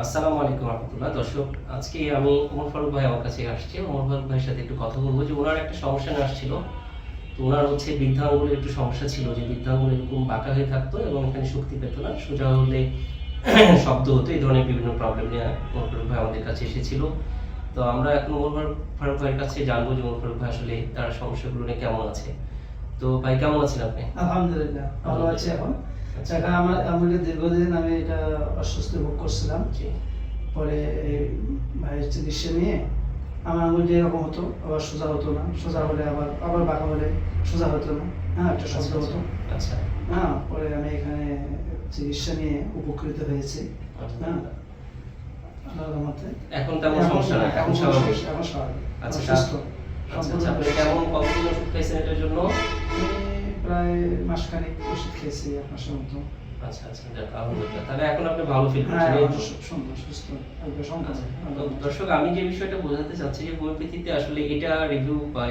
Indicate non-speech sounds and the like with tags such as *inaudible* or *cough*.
আসসালামু আলাইকুম রহমতুল্লাহ। দর্শক আজকে আমি ওমর ফারুক ভাই আমার কাছে আসছে। ওমর ফারুক ভাইয়ের সাথে একটু কথা বলব যে ওনার একটা সমস্যা নিয়ে আসছিল। তো ওনার হচ্ছে বৃদ্ধাঙ্গুলের একটু সমস্যা ছিল যে বৃদ্ধাঙ্গুল এরকম বাঁকা হয়ে থাকতো এবং এখানে শক্তি পেত না। সোজা হলে *clears throat* শব্দ হতো এই ধরনের বিভিন্ন প্রবলেম নিয়ে ওমর ফারুক ভাই আমাদের কাছে এসেছিল। তো আমরা এখন ওমর ফারুক- ফারুক ভাইয়ের কাছে জানব যে ওমর ফারুক ভাই আসলে তার সমস্যাগুলো নিয়ে কেমন আছে। তো ভাই কেমন আছেন আপনি? আলহামদুলিল্লাহ ভালো আছি এখন। আচ্ছা। আমার আমাকে দীর্ঘদিন আমি এটা অস্বস্তি ভোগ করছিলাম। পরে ভাইয়ের চিকিৎসা নিয়ে আমার আঙুলটা এরকম হতো আবার সোজা হতো না। সোজা হলে আবার আবার বাঁকা হলে সোজা হতো না। হ্যাঁ একটা শব্দ হতো। আচ্ছা। হ্যাঁ পরে আমি এখানে চিকিৎসা নিয়ে উপকৃত হয়েছি। হ্যাঁ এখন তেমন সমস্যা এখন স্বাভাবিক। আচ্ছা, সুস্থ। আচ্ছা আচ্ছা আপনি কেমন কতদিন ওষুধ খাইছেন এটার জন্য? প্রায় মাসখানেক ওষুধ খেয়েছি আপনার মাসের মতো। আচ্ছা আচ্ছা যাক আলহামদুলিল্লাহ তাহলে এখন আপনি ভালো ফিল হ্যাঁ করছেন সুস্থ আচ্ছা, দর্শক আমি যে বিষয়টা বোঝাতে চাচ্ছি যে হোমিওপ্যাথিতে আসলে এটা রিভিউ বা